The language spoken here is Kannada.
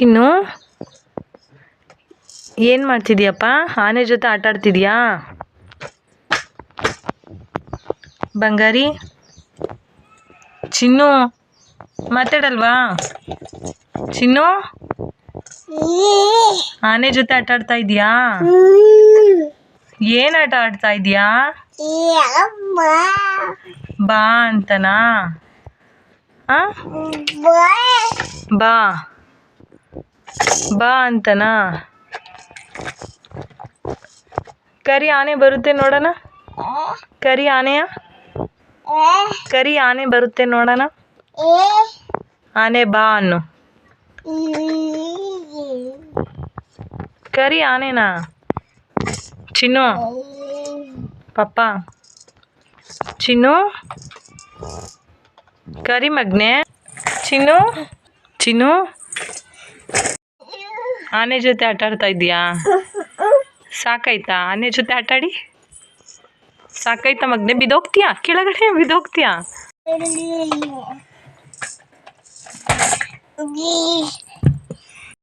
ಚಿನ್ನು? ಏನು ಮಾಡ್ತಿದ್ಯಪ್ಪ? ಆನೆ ಜೊತೆ ಆಟ ಆಡ್ತಿದ್ಯಾ? ಬಂಗಾರಿ? ಚಿನ್ನು, ಮಾತಾಡಲ್ವಾ? ಚಿನ್ನು? ಆನೆ ಜೊತೆ ಆಟ ಆಡ್ತಾ ಇದೀಯಾ? ಏನು ಆಟ ಆಡ್ತಾ ಇದೀಯಾ? ಬಾ ಅಂತನಾ? ಬಾ. ಬಾ ಅಂತನಾ? ಕರಿ ಆನೆ ಬರುತ್ತೆ ನೋಡೋಣ? ಕರಿ ಆನೆಯ? ಕರಿ ಆನೆ ಬರುತ್ತೆ ನೋಡೋಣ? ಆನೆ ಬಾ ಅನ್ನು. ಕರಿ ಆನೆನಾ? ಚಿನ್ನು? ಪಪ್ಪ? ಚಿನ್ನು? ಕರಿ ಮಗ್ನೆ? ಚಿನ್ನು? ಚಿನ್ನು? ಆನೆ ಜೊತೆ ಆಟ ಆಡ್ತಾ ಇದೀಯಾ ಸಾಕಾಯ್ತಾ? ಆನೆ ಜೊತೆ ಆಟ ಆಡಿ ಸಾಕಾಯ್ತಾ ಮಗ್ನೆ? ಬಿದ್ದೋಗ್ತೀಯಾ? ಕೆಳಗಡೆ ಬಿದ್ದೋಗ್ತೀಯಾ?